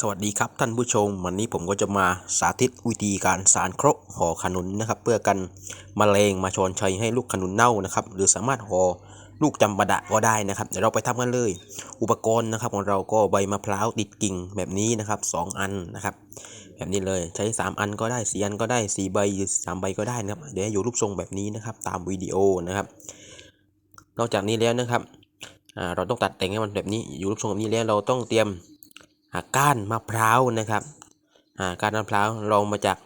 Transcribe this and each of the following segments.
สวัสดีครับท่านผู้ชม วันนี้ผมก็จะมาสาธิตวิธีการสารเคราะห์ห่อขนุนนะครับ เพื่อกันมแมลงมาชอนชัยให้ลูกขนุนเน่านะครับ หรือสามารถห่อลูกจำปาดะก็ได้นะครับ เดี๋ยวเราไปทำกันเลย อุปกรณ์นะครับของเราก็ใบมะพร้าวติดกิ่งแบบนี้นะครับสองอันนะครับ แบบนี้เลยใช้ 3 อันก็ได้สี่อันก็ได้สี่ใบหรือสามใบก็ได้นะครับเดี๋ยวให้อยู่รูปทรงแบบนี้นะครับ ตามวิดีโอนะครับ นอกจากนี้แล้วนะครับเราต้องตัดแต่งให้มันแบบนี้อยู่รูปทรงแบบนี้แล้วเราต้องเตรียม ก้านมะพร้าวนะครับอ่าก้านมะพร้าวลองมาจาก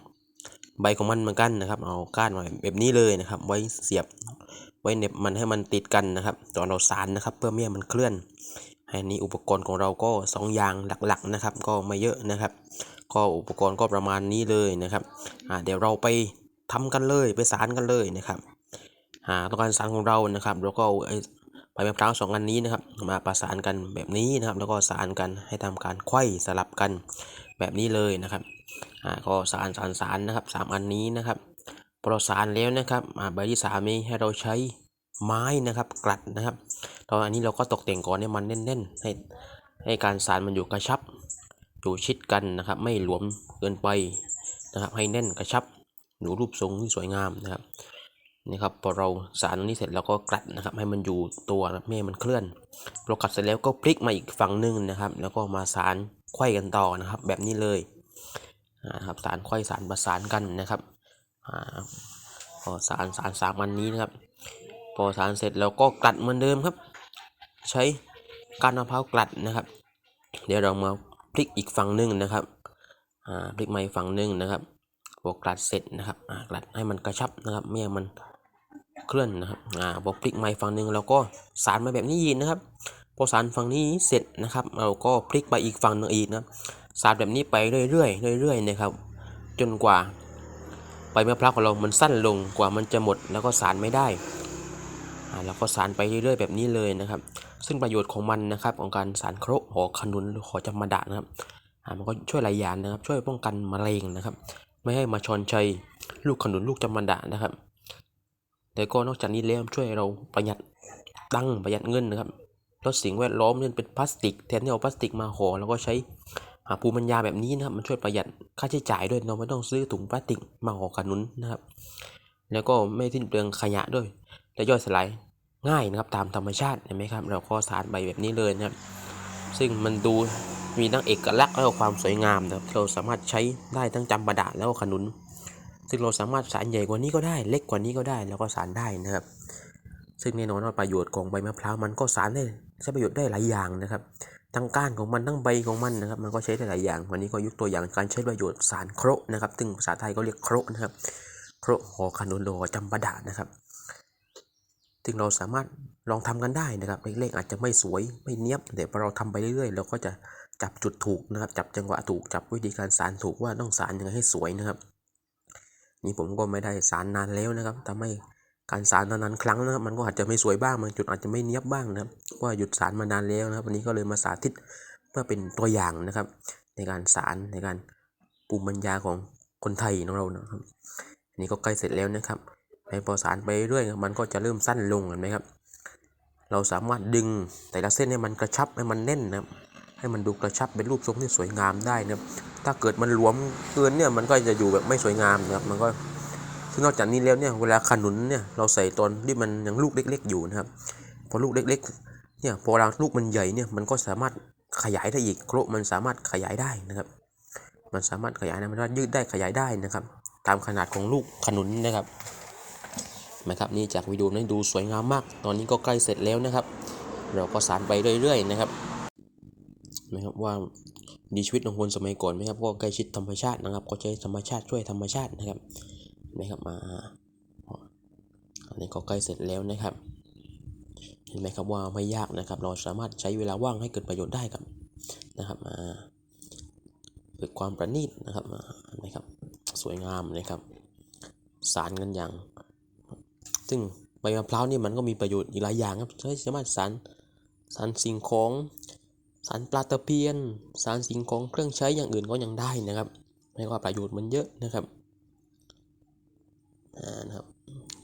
ใบของมันเหมือนกันนะครับ เอาก้านมาแบบนี้เลยนะครับ ไว้เสียบไว้เหน็บมันให้มันติดกันนะครับ ตอนเราสานนะครับ เพื่อไม่ให้มันเคลื่อนให้นี้อุปกรณ์ของเราก็สองอย่างหลักๆนะครับ ก็ไม่เยอะนะครับ ก็อุปกรณ์ก็ประมาณนี้เลยนะครับเดี๋ยวเราไปทำกันเลยไปสานกันเลยนะครับอ่าต้องการสานของเรานะครับเราก็เอาไอ ใบมะพร้าวสองอันนี้นะครับ มาประสานกันแบบนี้นะครับ แล้วก็สานกันให้ทำการไขว้สลับกันแบบนี้เลยนะครับอ่าก็สานสานสานนะครับสามอันนี้นะครับพอเราสานแล้วนะครับอ่าใบที่สามนี้ให้เราใช้ไม้นะครับกลัดนะครับตอนอันนี้เราก็ตกแต่งก่อนให้มันแน่นๆให้ให้การสานมันอยู่กระชับอยู่ชิดกันนะครับ ไม่หลวมเกินไปนะครับ ให้แน่นกระชับหนูรูปทรงที่สวยงามนะครับ นี่ครับพอเราสารตรงนี้เสร็จเราก็กลัดนะครับ ให้มันอยู่ตัวนะไม่ให้มันเคลื่อนเรากลัดเสร็จแล้วก็พลิกมาอีกฝั่งหนึ่งนะครับ แล้วก็มาสารไขว้กันต่อนะครับ แบบนี้เลยนะครับสารไขว้สารประสานกันนะครับพอสารสารสามอันนี้นะครับ พอสารเสร็จเราก็กลัดเหมือนเดิมครับ ใช้การมะพร้าวกลัดนะครับ เดี๋ยวเรามาพลิกอีกฝั่งหนึ่งนะครับพลิกมาอีกฝั่งหนึ่งนะครับพอกลัดเสร็จนะครับกลัดให้มันกระชับนะครับไม่ให้มัน เคลื่อนนะครับอ่าพอพลิกไม้ฝั่งหนึ่งเราก็สานมาแบบนี้นะครับ พอสานฝั่งนี้เสร็จนะครับ เราก็พลิกไปอีกฝั่งหนึ่งอีกนะสานแบบนี้ไปเรื่อยๆเรื่อยๆนะครับ จนกว่าใบมะพร้าวของเรามันสั้นลงกว่ามันจะหมดแล้วก็สานไม่ได้อ่าแล้วก็สานไปเรื่อยๆ แบบนี้เลยนะครับ ซึ่งประโยชน์ของมันนะครับของการสานเคราะห์หอขนุนหรือหอจำมะดะนะครับอ่ามันก็ช่วยหลายอย่างนะครับ ช่วยป้องกันมะเร็งนะครับ ไม่ให้มาชอนชัยลูกขนุนลูกจำมะดะนะครับ แล้วก็นอกจากนี้แล้วช่วยเราประหยัดตังประหยัดเงินนะครับลดสิ่งแวดล้อมเช่นเป็นพลาสติกแทนที่เอาพลาสติกมาห่อแล้วก็ใช้หาภูมิปัญญาแบบนี้นะครับ มันช่วยประหยัดค่าใช้จ่ายด้วยเราไม่ต้องซื้อถุงพลาสติกมาห่อขนุนนะครับ แล้วก็ไม่สิ้นเปลืองขยะด้วยและย่อยสลายง่ายนะครับตามธรรมชาติเห็นไหมครับ เราก็สารใบแบบนี้เลยนะครับ ซึ่งมันดูมีทั้งเอกลักษณ์และความสวยงามนะครับเราสามารถใช้ได้ทั้งจำปาดะแล้วก็ขนุน ซึ่งเราสามารถสารใหญ่กว่านี้ก็ได้ เล็กกว่านี้ก็ได้ แล้วก็สารได้นะครับ ซึ่งแน่นอนว่าประโยชน์ของใบมะพร้าวมันก็สารได้ใช้ประโยชน์ได้หลายอย่างนะครับ ทั้งก้านของมันทั้งใบของมันนะครับ มันก็ใช้ได้หลายอย่าง วันนี้ก็ยกตัวอย่างการใช้ประโยชน์สารโครนะครับ ซึ่งภาษาไทยก็เรียกโครนะครับ โครหอขนุนโลจำปาดะนะครับซึ่งเราสามารถลองทำกันได้นะครับเล็กๆอาจจะไม่สวยไม่เนี้ยบแต่พอเราทำไปเรื่อยๆ เราก็จะจับจุดถูกนะครับ จับจังหวะถูกจับวิธีการสารถูกว่าต้องสารยังไงให้สวยนะครับ นี่ผมก็ไม่ได้สารนานแล้วนะครับทำให้การสารนานๆครั้งนะครับมันก็อาจจะไม่สวยบ้างบางจุดอาจจะไม่เนี้ยบบ้างนะครับเพราะว่าหยุดสารมานานแล้วนะครับวันนี้ก็เลยมาสาธิตเพื่อเป็นตัวอย่างนะครับ ในการสารในการปูมิปัญญาของคนไทยของเรานะครับอันนี้ก็ใกล้เสร็จแล้วนะครับในพอสารไปเรื่อยมันก็จะเริ่มสั้นลงเห็นไหมครับ เราสามารถดึงแต่ละเส้นให้มันกระชับให้มันแน่นนะครับ ให้มันดูกระชับเป็นรูปทรงที่สวยงามได้นะครับถ้าเกิดมันหลวมเกินเนี่ยมันก็จะอยู่แบบไม่สวยงามนะครับมันก็ซึ่งนอกจากนี้แล้วเนี่ยเวลาขนุนเนี่ยเราใส่ตอนที่มันยังลูกเล็ก ๆ อยู่นะครับพอลูกเล็กๆเนี่ยพอเวลาลูกมันใหญ่เนี่ยมันก็สามารถขยายได้อีกโครมันสามารถขยายได้นะครับ มันสามารถขยายได้มันสามารถยืดได้ขยายได้นะครับ ตามขนาดของลูกขนุนนะครับนะครับนี่จากวิดีโอนั้ดูสวยงามมาก ตอนนี้ก็ใกล้เสร็จแล้วนะครับ เราก็สานไปเรื่อยๆนะครับ นะครับว่าดีชีวิตของคนสมัยก่อนไหมครับก็ใกล้ชิดธรรมชาตินะครับ ก็ใช้ธรรมชาติช่วยธรรมชาตินะครับเห็นะครับมาอันนี้ก็ใกล้เสร็จแล้วนะครับ เห็นไหมครับว่าไม่ยากนะครับ เราสามารถใช้เวลาว่างให้เกิดประโยชน์ได้ครับนะครับมาฝึกความประณีตนะครับมานไหมครับสวยงามนะครับ สารกันอย่าง ซึ่งใบมะพร้าวนี่มันก็มีประโยชน์อีกหลายอย่างครับใช้สามารถสารสารสิ่งของ สารปลาตะเพียน สารสิ่งของเครื่องใช้อย่างอื่นก็ยังได้นะครับไม่ว่าประโยชน์มันเยอะนะครับนะครับ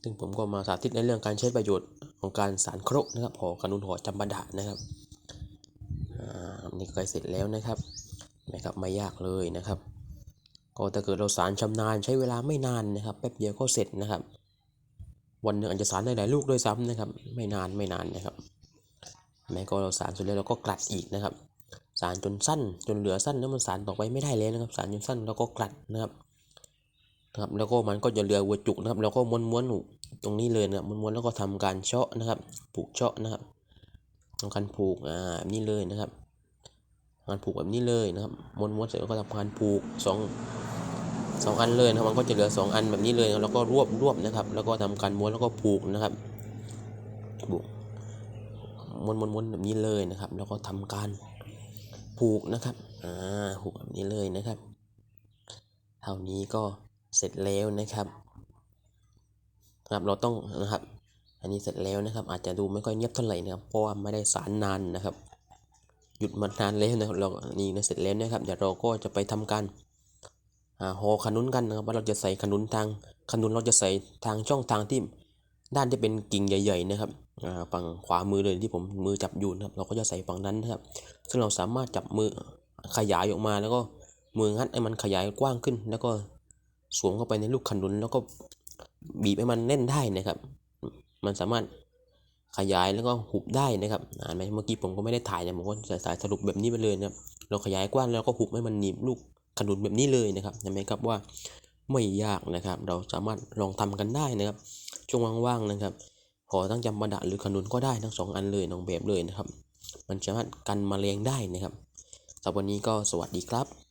ซึ่งผมก็มาสาธิตในเรื่องการใช้ประโยชน์ของการสารครกนะครับหอขนุนหอจำปาดะนะครับนี่ใกล้เสร็จแล้วนะครับนะครับไม่ยากเลยนะครับ ก็ถ้าเกิดเราสารชำนาญใช้เวลาไม่นานนะครับแป๊บเดียวก็เสร็จนะครับ วันหนึ่งอาจจะสารได้หลายลูกด้วยซ้ำนะครับ ไม่นานไม่นานนะครับ แม้ก็เราสารเสร็จแล้วเราก็กลัดอีกนะครับ สารจนสั้นจนเหลือสั้นแล้วมันสารต่อไปไม่ได้แล้วนะครับ สารจนสั้นแล้วก็กลัดนะครับนะครับแล้วก็มันก็จะเหลือหัวจุกนะครับ แล้วก็ม้วนม้วนๆตรงนี้เลยนะครับม้วนๆแล้วก็ทำการเชาะนะครับ ผูกเชาะนะครับทำการผูกอ่าแบบนี้เลยนะครับทำการผูกแบบนี้เลยนะครับม้วนๆเสร็จแล้วก็ทำการผูกสองสองอันเลยนะครับมันก็จะเหลือสองอันแบบนี้เลยแล้วก็รวบรวบนะครับ แล้วก็ทำการม้วนแล้วก็ผูกนะครับผูก ม้วนม้วนม้วนแบบนี้เลยนะครับ แล้วก็ทำการผูกนะครับอ่าผูกแบบนี้เลยนะครับเท่านี้ก็เสร็จแล้วนะครับครับเราต้องนะครับ อันนี้เสร็จแล้วนะครับ อาจจะดูไม่ค่อยเนียบเท่าไหร่นะครับเพราะว่าไม่ได้สารนานนะครับ หยุดมานานแล้วนะครับเรานี่นะเสร็จแล้วนะครับเดี๋ยวเราก็จะไปทำการอ่าห่อขนุนกันนะครับว่าเราจะใส่ขนุนทางขนุนเราจะใส่ทางช่องทางที่ ด้านที่เป็นกิ่งใหญ่ ๆ นะครับฝั่งขวามือเลยที่ผมมือจับอยู่นะครับ เราก็จะใส่ฝั่งนั้นนะครับ ซึ่งเราสามารถจับมือขยายออกมา แล้วก็มืองัดให้มันขยายกว้างขึ้น แล้วก็สวมเข้าไปในลูกขนุน แล้วก็บีบให้มันแน่นได้นะครับ มันสามารถขยายแล้วก็หุบได้นะครับอ่านไหมเมื่อกี้ผมก็ไม่ได้ถ่ายนะผมก็จะถ่ายสรุปแบบนี้ไปเลยนะครับ เราขยายกว้างแล้วก็หุบให้มันหนีบลูกขนุนแบบนี้เลยนะครับเห็นไหมครับว่าไม่ยากนะครับ เราสามารถลองทำกันได้นะครับ ช่วงว่างๆนะครับขอทั้งจำปาดะหรือขนุนก็ได้ทั้งสองอันเลยน้องแบบเลยนะครับ มันสามารถกันมแมลงได้นะครับสำหรับวันนี้ก็สวัสดีครับ